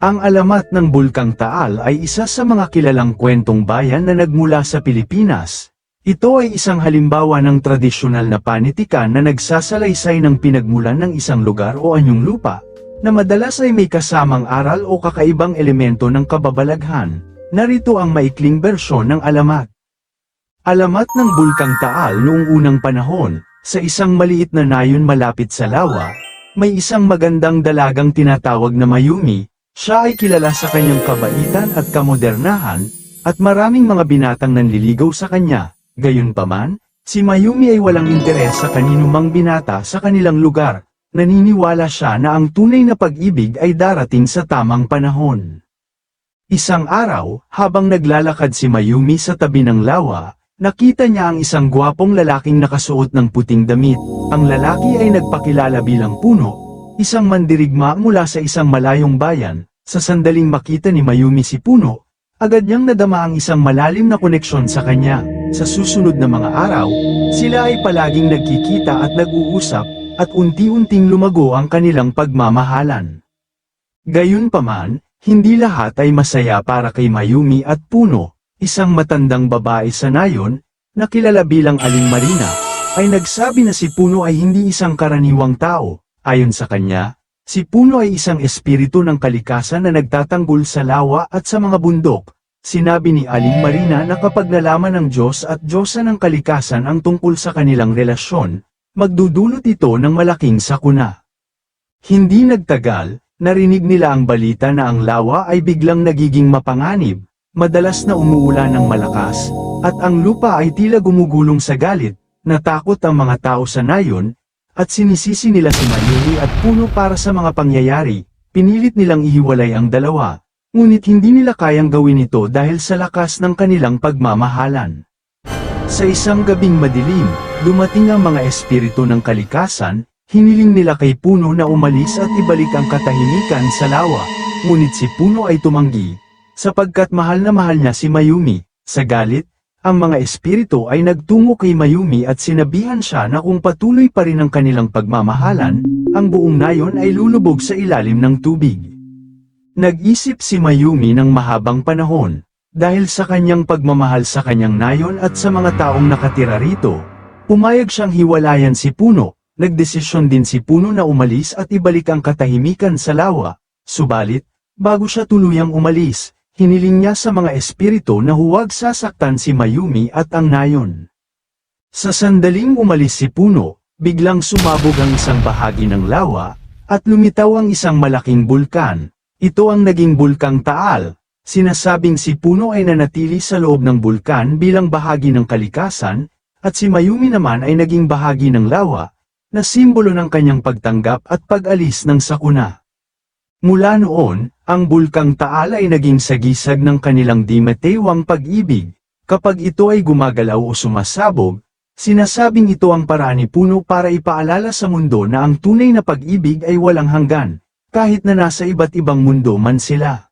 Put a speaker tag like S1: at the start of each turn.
S1: Ang alamat ng Bulkang Taal ay isa sa mga kilalang kwentong bayan na nagmula sa Pilipinas. Ito ay isang halimbawa ng tradisyonal na panitikan na nagsasalaysay ng pinagmulan ng isang lugar o anyong lupa, na madalas ay may kasamang aral o kakaibang elemento ng kababalaghan. Narito ang maikling bersyon ng alamat. Alamat ng Bulkang Taal noong unang panahon, sa isang maliit na nayon malapit sa lawa, may isang magandang dalagang tinatawag na Mayumi, siya ay kilala sa kanyang kabaitan at kamodernahan, at maraming mga binatang nanliligaw sa kanya. Gayunpaman, si Mayumi ay walang interes sa kaninumang binata sa kanilang lugar. Naniniwala siya na ang tunay na pag-ibig ay darating sa tamang panahon. Isang araw, habang naglalakad si Mayumi sa tabi ng lawa, nakita niya ang isang gwapong lalaking nakasuot ng puting damit. Ang lalaki ay nagpakilala bilang puno, isang mandirigma mula sa isang malayong bayan. Sa sandaling makita ni Mayumi si Puno, agad niyang nadama ang isang malalim na koneksyon sa kanya. Sa susunod na mga araw, sila ay palaging nagkikita at nag-uusap, at unti-unting lumago ang kanilang pagmamahalan. Gayunpaman, hindi lahat ay masaya para kay Mayumi at Puno, isang matandang babae sa nayon, na kilala bilang Aling Marina, ay nagsabi na si Puno ay hindi isang karaniwang tao. Ayon sa kanya, si Puno ay isang espiritu ng kalikasan na nagtatanggol sa lawa at sa mga bundok. Sinabi ni Aling Marina na kapag nalaman ng Diyos at Diyosa ng kalikasan ang tungkol sa kanilang relasyon, magdudulot ito ng malaking sakuna. Hindi nagtagal, narinig nila ang balita na ang lawa ay biglang nagiging mapanganib, madalas na umuulan ng malakas, at ang lupa ay tila gumugulong sa galit, natakot ang mga tao sa nayon, at sinisisi nila si Mayumi at Puno para sa mga pangyayari, pinilit nilang ihiwalay ang dalawa, ngunit hindi nila kayang gawin ito dahil sa lakas ng kanilang pagmamahalan. Sa isang gabing madilim, dumating ang mga espiritu ng kalikasan, hiniling nila kay Puno na umalis at ibalik ang katahimikan sa lawa, ngunit si Puno ay tumanggi, sapagkat mahal na mahal niya si Mayumi, sa galit, ang mga espiritu ay nagtungo kay Mayumi at sinabihan siya na kung patuloy pa rin ang kanilang pagmamahalan, ang buong nayon ay lulubog sa ilalim ng tubig. Nag-isip si Mayumi ng mahabang panahon, dahil sa kanyang pagmamahal sa kanyang nayon at sa mga taong nakatira rito, pumayag siyang hiwalayan si Puno, nagdesisyon din si Puno na umalis at ibalik ang katahimikan sa lawa, subalit, bago siya tuluyang umalis, hiniling niya sa mga espiritu na huwag sasaktan si Mayumi at ang nayon. Sa sandaling umalis si Puno, biglang sumabog ang isang bahagi ng lawa, at lumitaw ang isang malaking bulkan. Ito ang naging bulkang Taal. Sinasabing si Puno ay nanatili sa loob ng bulkan bilang bahagi ng kalikasan, at si Mayumi naman ay naging bahagi ng lawa, na simbolo ng kanyang pagtanggap at pag-alis ng sakuna. Mula noon, ang bulkang Taal ay naging sagisag ng kanilang di matewang pag-ibig. Kapag ito ay gumagalaw o sumasabog, sinasabing ito ang paraan ni Puno para ipaalala sa mundo na ang tunay na pag-ibig ay walang hanggan, kahit na nasa iba't ibang mundo man sila.